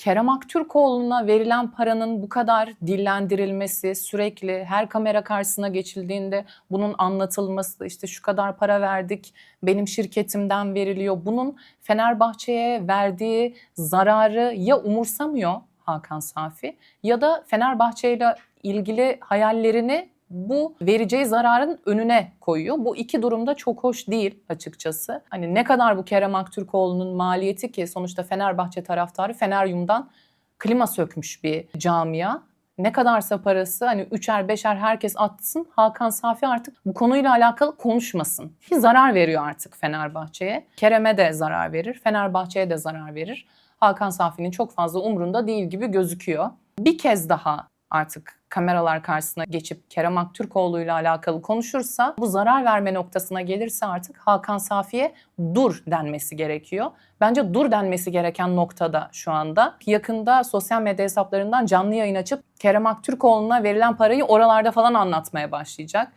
Kerem Aktürkoğlu'na verilen paranın bu kadar dillendirilmesi, sürekli her kamera karşısına geçildiğinde bunun anlatılması, işte şu kadar para verdik, benim şirketimden veriliyor. Bunun Fenerbahçe'ye verdiği zararı ya umursamıyor Hakan Safi ya da Fenerbahçe ile ilgili hayallerini bu vereceği zararın önüne koyuyor. Bu iki durumda çok hoş değil açıkçası. Hani ne kadar bu Kerem Aktürkoğlu'nun maliyeti ki sonuçta Fenerbahçe taraftarı Feneryum'dan klima sökmüş bir camia. Ne kadarsa parası hani üçer beşer herkes atsın Hakan Safi artık bu konuyla alakalı konuşmasın. Ki zarar veriyor artık Fenerbahçe'ye. Kerem'e de zarar verir, Fenerbahçe'ye de zarar verir. Hakan Safi'nin çok fazla umrunda değil gibi gözüküyor. Bir kez daha artık kameralar karşısına geçip Kerem Aktürkoğlu ile alakalı konuşursa bu zarar verme noktasına gelirse artık Hakan Safi'ye dur denmesi gerekiyor. Bence dur denmesi gereken noktada şu anda. Yakında sosyal medya hesaplarından canlı yayın açıp Kerem Aktürkoğlu'na verilen parayı oralarda falan anlatmaya başlayacak.